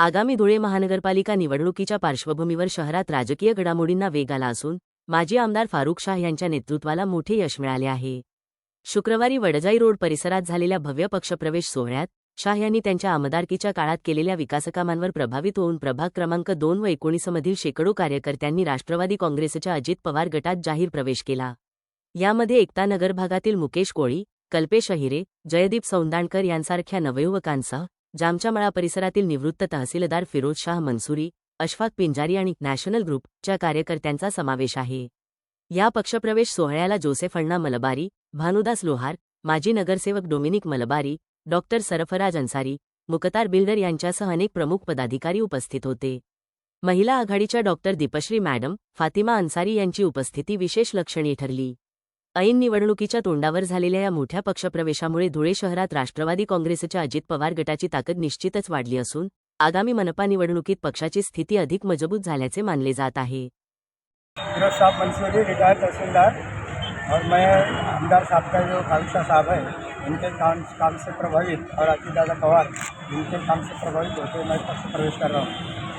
आगामी धुळे महानगरपालिका निवडणुकीच्या पार्श्वभूमीवर शहरात राजकीय घडामोडींना वेग आला असून माजी आमदार फारुख शाह यांच्या नेतृत्वाला मोठे यश मिळाले आहे. शुक्रवारी वडजाई रोड परिसरात झालेल्या भव्य पक्षप्रवेश सोहळ्यात शाह यांनी त्यांच्या आमदारकीच्या काळात केलेल्या विकासकामांवर प्रभावित होऊन प्रभाग क्रमांक दोन व एकोणीसमधील शेकडो कार्यकर्त्यांनी राष्ट्रवादी काँग्रेसच्या अजित पवार गटात जाहीर प्रवेश केला. यामध्ये एकता नगर भागातील मुकेश कोळी कल्पेश अहिरे जयदीप सौंदाणकर यांसारख्या नवयुवकांसह जामच्यामळा परिसरातील निवृत्त तहसीलदार फिरोज शाह मनसुरी अशफाक पिंजारी आणि नॅशनल ग्रुपच्या कार्यकर्त्यांचा समावेश आहे. या पक्षप्रवेश सोहळ्याला जोसेफ अण्णा मलबारी भानुदास लोहार माजी नगरसेवक Dominic Malbari doctor Sarfaraz Ansari Muktar builder यांच्यासह अनेक प्रमुख पदाधिकारी उपस्थित होते. महिला आघाडीच्या डॉक्टर दीपश्री मॅडम फातिमा अन्सारी यांची उपस्थिती विशेष लक्षणीय ठरली. ऐन निवडणुकीच्या तोंडावर झालेल्या या मोठ्या पक्षप्रवेशामुळे धुळे शहरात राष्ट्रवादी काँग्रेसच्या अजित पवार गटाची ताकद निश्चितच वाढली असून आगामी मनपा निवडणुकीत पक्षाची स्थिती अधिक मजबूत झाल्याचे मानले जात आहे. साहब मंसूरी रिटायर्ड तहसीलदार और मैं आमदार साहब का जो खालसा साहब है इनके काम काम से प्रभावित और अजीत दादा पवार इनके काम से प्रभावित होकर मैं पक्ष प्रवेश कर रहा हूँ।